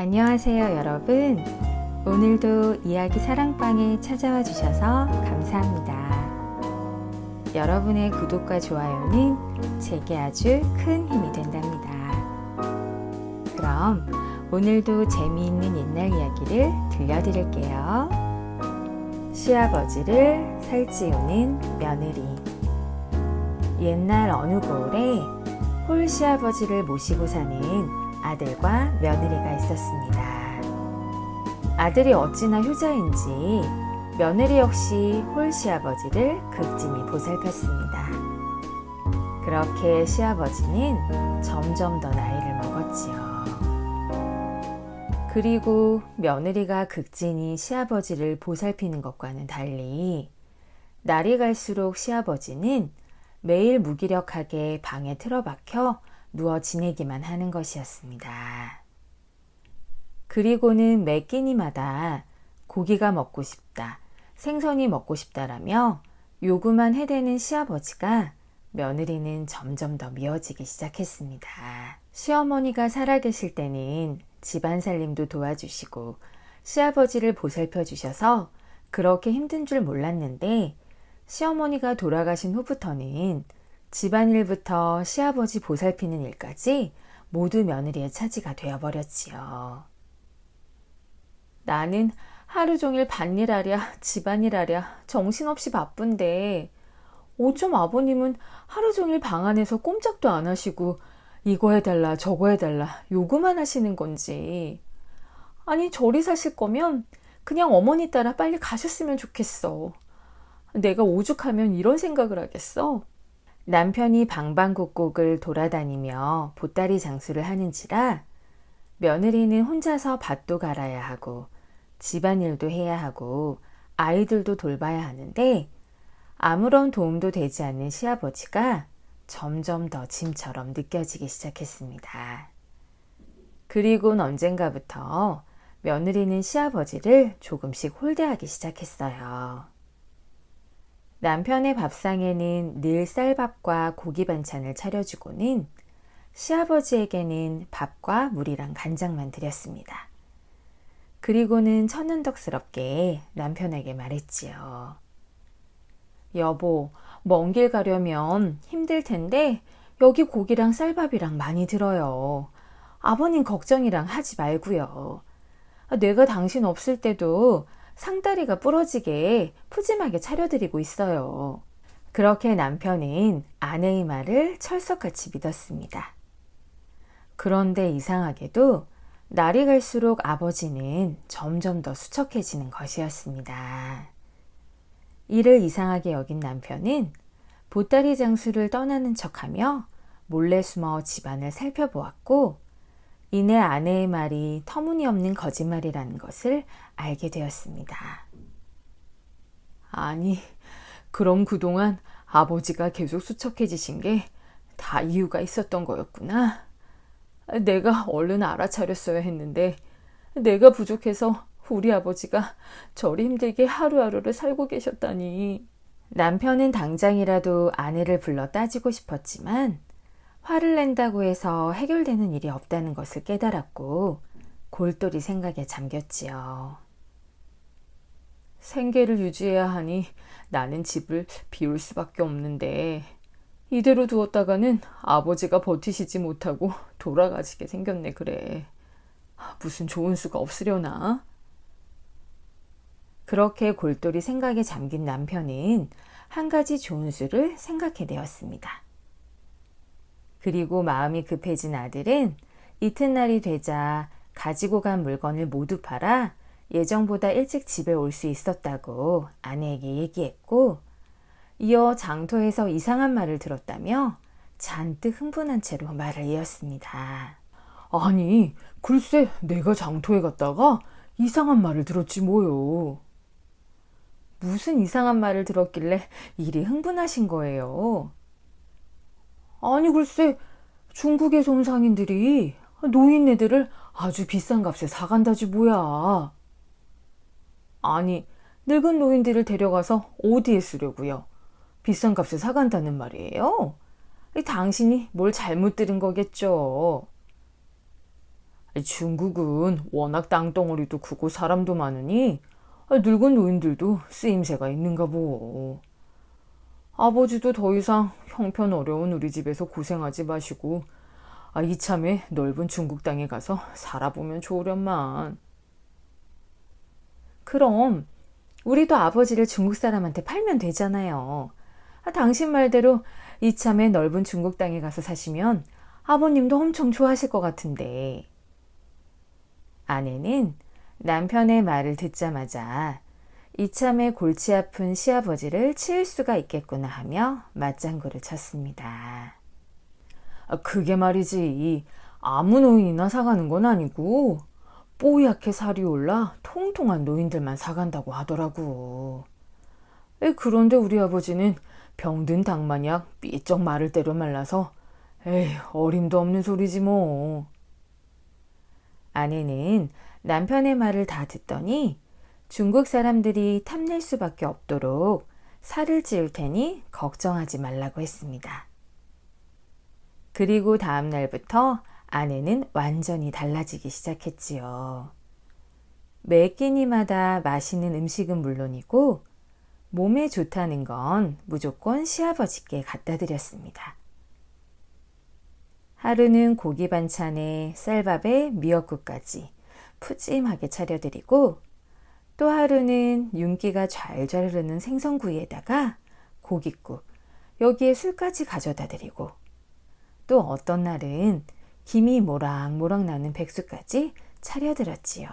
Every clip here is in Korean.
안녕하세요, 여러분. 오늘도 이야기 사랑방에 찾아와 주셔서 감사합니다. 여러분의 구독과 좋아요는 제게 아주 큰 힘이 된답니다. 그럼 오늘도 재미있는 옛날 이야기를 들려드릴게요. 시아버지를 살찌우는 며느리. 옛날 어느 고을에 홀 시아버지를 모시고 사는 아들과 며느리가 있었습니다. 아들이 어찌나 효자인지 며느리 역시 홀 시아버지를 극진히 보살폈습니다. 그렇게 시아버지는 점점 더 나이를 먹었지요. 그리고 며느리가 극진히 시아버지를 보살피는 것과는 달리 날이 갈수록 시아버지는 매일 무기력하게 방에 틀어박혀 누워 지내기만 하는 것이었습니다. 그리고는 매 끼니마다 고기가 먹고 싶다, 생선이 먹고 싶다라며 요구만 해대는 시아버지가 며느리는 점점 더 미워지기 시작했습니다. 시어머니가 살아계실 때는 집안 살림도 도와주시고 시아버지를 보살펴 주셔서 그렇게 힘든 줄 몰랐는데 시어머니가 돌아가신 후부터는 집안일부터 시아버지 보살피는 일까지 모두 며느리의 차지가 되어버렸지요. 나는 하루 종일 밭일하랴, 집안일하랴, 정신없이 바쁜데 어쩜 아버님은 하루 종일 방 안에서 꼼짝도 안 하시고 이거 해달라, 저거 해달라 요구만 하시는 건지. 아니, 저리 사실 거면 그냥 어머니 따라 빨리 가셨으면 좋겠어. 내가 오죽하면 이런 생각을 하겠어? 남편이 방방곡곡을 돌아다니며 보따리 장수를 하는지라 며느리는 혼자서 밭도 갈아야 하고 집안일도 해야 하고 아이들도 돌봐야 하는데 아무런 도움도 되지 않는 시아버지가 점점 더 짐처럼 느껴지기 시작했습니다. 그리곤 언젠가부터 며느리는 시아버지를 조금씩 홀대하기 시작했어요. 남편의 밥상에는 늘 쌀밥과 고기 반찬을 차려주고는 시아버지에게는 밥과 물이랑 간장만 드렸습니다. 그리고는 천연덕스럽게 남편에게 말했지요. 여보, 먼 길 가려면 힘들 텐데 여기 고기랑 쌀밥이랑 많이 들어요. 아버님 걱정이랑 하지 말고요. 내가 당신 없을 때도 상다리가 부러지게 푸짐하게 차려드리고 있어요. 그렇게 남편은 아내의 말을 철석같이 믿었습니다. 그런데 이상하게도 날이 갈수록 아버지는 점점 더 수척해지는 것이었습니다. 이를 이상하게 여긴 남편은 보따리 장수를 떠나는 척하며 몰래 숨어 집안을 살펴보았고 이내 아내의 말이 터무니없는 거짓말이라는 것을 알게 되었습니다. 아니, 그럼 그동안 아버지가 계속 수척해지신 게 다 이유가 있었던 거였구나. 내가 얼른 알아차렸어야 했는데 내가 부족해서 우리 아버지가 저리 힘들게 하루하루를 살고 계셨다니. 남편은 당장이라도 아내를 불러 따지고 싶었지만 화를 낸다고 해서 해결되는 일이 없다는 것을 깨달았고 골똘히 생각에 잠겼지요. 생계를 유지해야 하니 나는 집을 비울 수밖에 없는데 이대로 두었다가는 아버지가 버티시지 못하고 돌아가시게 생겼네 그래. 무슨 좋은 수가 없으려나? 그렇게 골똘히 생각에 잠긴 남편은 한 가지 좋은 수를 생각해내었습니다. 그리고 마음이 급해진 아들은 이튿날이 되자 가지고 간 물건을 모두 팔아 예정보다 일찍 집에 올 수 있었다고 아내에게 얘기했고, 이어 장터에서 이상한 말을 들었다며 잔뜩 흥분한 채로 말을 이었습니다. 아니, 글쎄, 내가 장터에 갔다가 이상한 말을 들었지 뭐요. 무슨 이상한 말을 들었길래 이리 흥분하신 거예요? 아니, 글쎄, 중국에서 온 상인들이 노인네들을 아주 비싼 값에 사간다지 뭐야. 아니, 늙은 노인들을 데려가서 어디에 쓰려고요? 비싼 값에 사간다는 말이에요? 당신이 뭘 잘못 들은 거겠죠. 중국은 워낙 땅덩어리도 크고 사람도 많으니 늙은 노인들도 쓰임새가 있는가 보. 아버지도 더 이상 형편 어려운 우리 집에서 고생하지 마시고 아, 이참에 넓은 중국 땅에 가서 살아보면 좋으련만. 그럼 우리도 아버지를 중국 사람한테 팔면 되잖아요. 아, 당신 말대로 이참에 넓은 중국 땅에 가서 사시면 아버님도 엄청 좋아하실 것 같은데. 아내는 남편의 말을 듣자마자 이참에 골치 아픈 시아버지를 치을 수가 있겠구나 하며 맞장구를 쳤습니다. 아, 그게 말이지. 아무 노인이나 사가는 건 아니고 뽀얗게 살이 올라 통통한 노인들만 사간다고 하더라고. 그런데 우리 아버지는 병든 닭마냥 삐쩍 마를 대로 말라서 에이 어림도 없는 소리지 뭐. 아내는 남편의 말을 다 듣더니 중국 사람들이 탐낼 수밖에 없도록 살을 찌울 테니 걱정하지 말라고 했습니다. 그리고 다음 날부터 아내는 완전히 달라지기 시작했지요. 매 끼니마다 맛있는 음식은 물론이고 몸에 좋다는 건 무조건 시아버지께 갖다 드렸습니다. 하루는 고기 반찬에 쌀밥에 미역국까지 푸짐하게 차려드리고 또 하루는 윤기가 잘잘 흐르는 생선구이에다가 고깃국, 여기에 술까지 가져다 드리고 또 어떤 날은 김이 모락모락 나는 백수까지 차려드렸지요.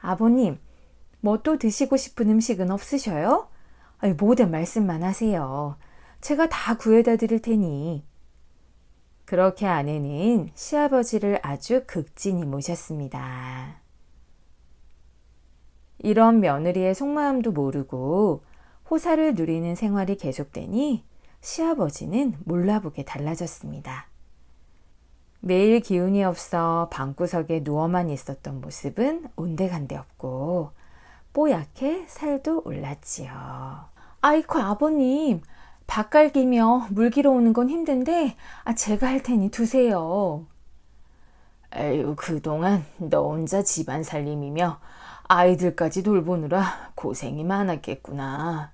아버님, 뭐 또 드시고 싶은 음식은 없으셔요? 아니, 모든 말씀만 하세요. 제가 다 구해다 드릴 테니. 그렇게 아내는 시아버지를 아주 극진히 모셨습니다. 이런 며느리의 속마음도 모르고 호사를 누리는 생활이 계속되니 시아버지는 몰라보게 달라졌습니다. 매일 기운이 없어 방구석에 누워만 있었던 모습은 온데간데 없고 뽀얗게 살도 올랐지요. 아이코 아버님, 밥 갈기며 물 길어 오는 건 힘든데 아, 제가 할 테니 두세요. 에휴, 그동안 너 혼자 집안 살림이며 아이들까지 돌보느라 고생이 많았겠구나.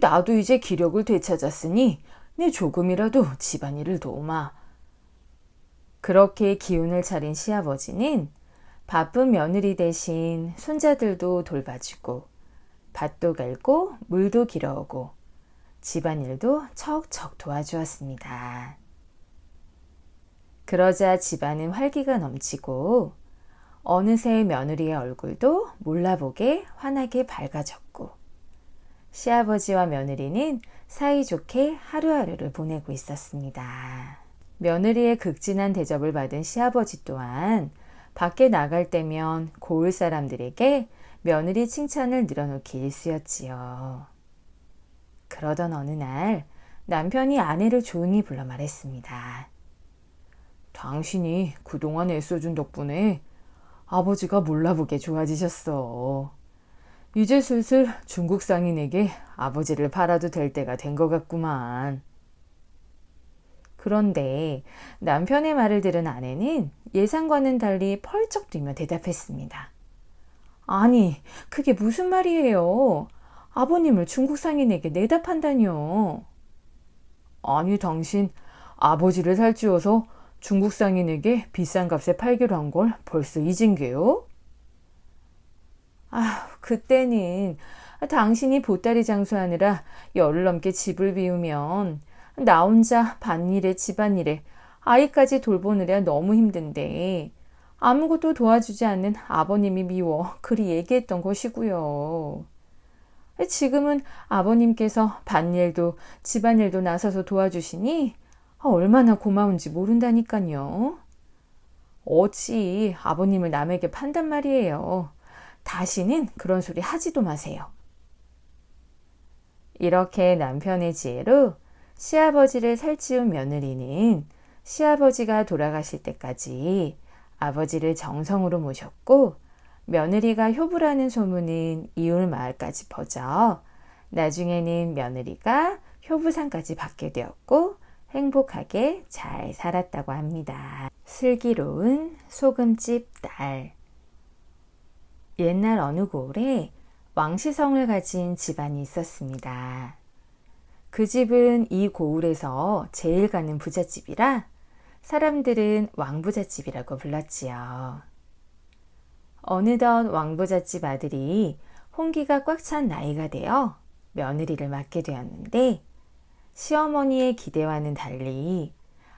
나도 이제 기력을 되찾았으니 내 조금이라도 집안일을 도우마. 그렇게 기운을 차린 시아버지는 바쁜 며느리 대신 손자들도 돌봐주고 밭도 갈고 물도 길어오고 집안일도 척척 도와주었습니다. 그러자 집안은 활기가 넘치고 어느새 며느리의 얼굴도 몰라보게 환하게 밝아졌고 시아버지와 며느리는 사이좋게 하루하루를 보내고 있었습니다. 며느리의 극진한 대접을 받은 시아버지 또한 밖에 나갈 때면 고을 사람들에게 며느리 칭찬을 늘어놓기 일쑤였지요. 그러던 어느 날 남편이 아내를 조용히 불러 말했습니다. 당신이 그동안 애써준 덕분에 아버지가 몰라보게 좋아지셨어. 이제 슬슬 중국 상인에게 아버지를 팔아도 될 때가 된 것 같구만. 그런데 남편의 말을 들은 아내는 예상과는 달리 펄쩍 뛰며 대답했습니다. 아니, 그게 무슨 말이에요? 아버님을 중국 상인에게 내다 판다뇨. 아니, 당신 아버지를 살찌워서 중국 상인에게 비싼 값에 팔기로 한 걸 벌써 잊은 게요? 아, 그때는 당신이 보따리 장수하느라 열흘 넘게 집을 비우면 나 혼자 밭일에 집안일에 아이까지 돌보느라 너무 힘든데 아무것도 도와주지 않는 아버님이 미워 그리 얘기했던 것이고요. 지금은 아버님께서 밭일도 집안일도 나서서 도와주시니 얼마나 고마운지 모른다니까요. 어찌 아버님을 남에게 판단 말이에요. 다시는 그런 소리 하지도 마세요. 이렇게 남편의 지혜로 시아버지를 살찌운 며느리는 시아버지가 돌아가실 때까지 아버지를 정성으로 모셨고 며느리가 효부라는 소문은 이웃 마을까지 퍼져 나중에는 며느리가 효부상까지 받게 되었고 행복하게 잘 살았다고 합니다. 슬기로운 소금집 딸. 옛날 어느 고을에 왕시성을 가진 집안이 있었습니다. 그 집은 이 고을에서 제일 가는 부잣집이라 사람들은 왕부잣집이라고 불렀지요. 어느덧 왕부잣집 아들이 홍기가 꽉 찬 나이가 되어 며느리를 맡게 되었는데 시어머니의 기대와는 달리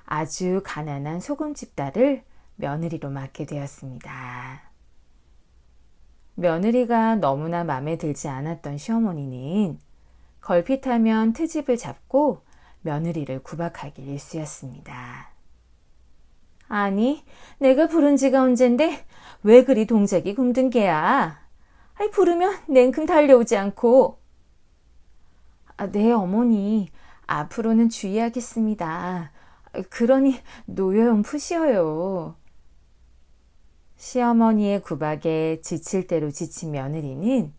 아주 가난한 소금집 딸을 며느리로 맡게 되었습니다. 며느리가 너무나 마음에 들지 않았던 시어머니는 걸핏하면 트집을 잡고 며느리를 구박하기 일쑤였습니다. 아니, 내가 부른 지가 언젠데 왜 그리 동작이 굼든 게야? 아이, 부르면 냉큼 달려오지 않고. 아, 네, 어머니. 앞으로는 주의하겠습니다. 그러니 노여용 푸시어요. 시어머니의 구박에 지칠 대로 지친 며느리는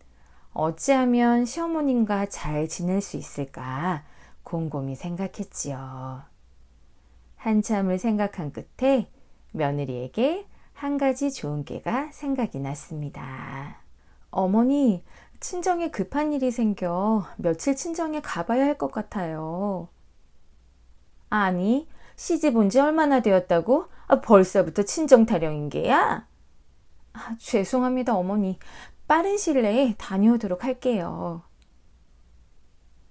어찌하면 시어머님과 잘 지낼 수 있을까 곰곰이 생각했지요. 한참을 생각한 끝에 며느리에게 한 가지 좋은 깨가 생각이 났습니다. 어머니, 친정에 급한 일이 생겨 며칠 친정에 가봐야 할 것 같아요. 아니, 시집 온 지 얼마나 되었다고? 아, 벌써부터 친정 타령인 게야? 아, 죄송합니다, 어머니. 빠른 시일 내에 다녀오도록 할게요.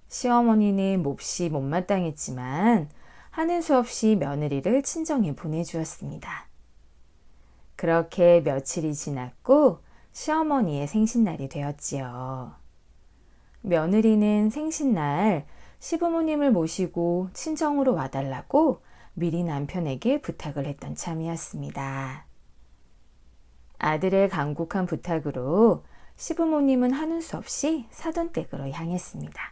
시어머니는 몹시 못마땅했지만 하는 수 없이 며느리를 친정에 보내주었습니다. 그렇게 며칠이 지났고 시어머니의 생신날이 되었지요. 며느리는 생신날 시부모님을 모시고 친정으로 와달라고 미리 남편에게 부탁을 했던 참이었습니다. 아들의 간곡한 부탁으로 시부모님은 하는 수 없이 사돈댁으로 향했습니다.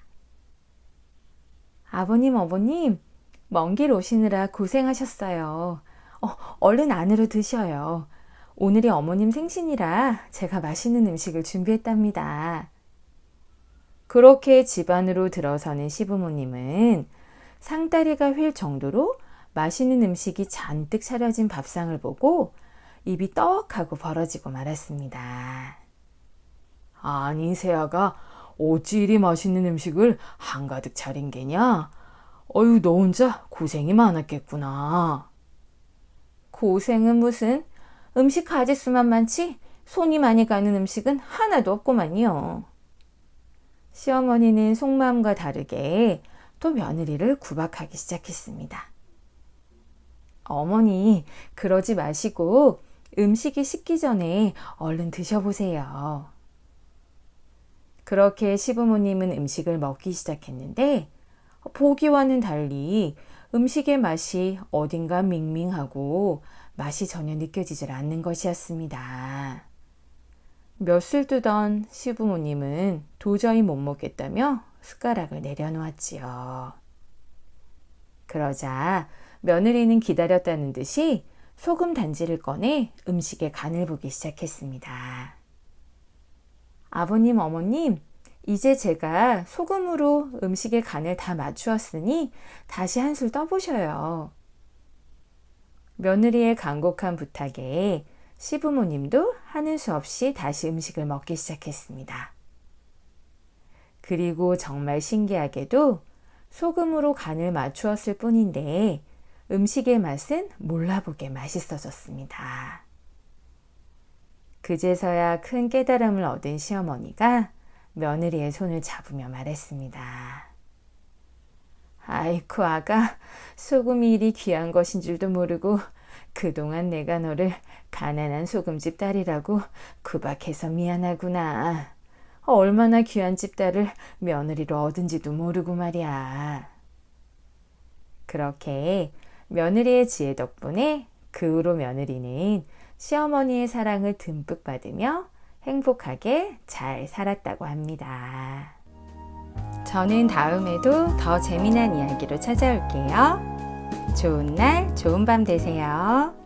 아버님, 어머님, 먼 길 오시느라 고생하셨어요. 어, 얼른 안으로 드셔요. 오늘이 어머님 생신이라 제가 맛있는 음식을 준비했답니다. 그렇게 집 안으로 들어서는 시부모님은 상다리가 휠 정도로 맛있는 음식이 잔뜩 차려진 밥상을 보고 입이 떡하고 벌어지고 말았습니다. 아니, 세아가 어찌 이리 맛있는 음식을 한가득 차린 게냐? 어유, 너 혼자 고생이 많았겠구나. 고생은 무슨? 음식 가짓수만 많지 손이 많이 가는 음식은 하나도 없고만요. 시어머니는 속마음과 다르게 또 며느리를 구박하기 시작했습니다. 어머니, 그러지 마시고 음식이 식기 전에 얼른 드셔보세요. 그렇게 시부모님은 음식을 먹기 시작했는데 보기와는 달리 음식의 맛이 어딘가 밍밍하고 맛이 전혀 느껴지질 않는 것이었습니다. 몇술 뜨던 시부모님은 도저히 못 먹겠다며 숟가락을 내려놓았지요. 그러자 며느리는 기다렸다는 듯이 소금 단지를 꺼내 음식에 간을 보기 시작했습니다. 아버님, 어머님, 이제 제가 소금으로 음식의 간을 다 맞추었으니 다시 한술 떠보셔요. 며느리의 간곡한 부탁에 시부모님도 하는 수 없이 다시 음식을 먹기 시작했습니다. 그리고 정말 신기하게도 소금으로 간을 맞추었을 뿐인데 음식의 맛은 몰라보게 맛있어졌습니다. 그제서야 큰 깨달음을 얻은 시어머니가 며느리의 손을 잡으며 말했습니다. 아이쿠 아가 소금이 이리 귀한 것인 줄도 모르고 그동안 내가 너를 가난한 소금집 딸이라고 구박해서 미안하구나. 얼마나 귀한 집 딸을 며느리로 얻은지도 모르고 말이야. 그렇게 며느리의 지혜 덕분에 그 후로 며느리는 시어머니의 사랑을 듬뿍 받으며 행복하게 잘 살았다고 합니다. 저는 다음에도 더 재미난 이야기로 찾아올게요. 좋은 날, 좋은 밤 되세요.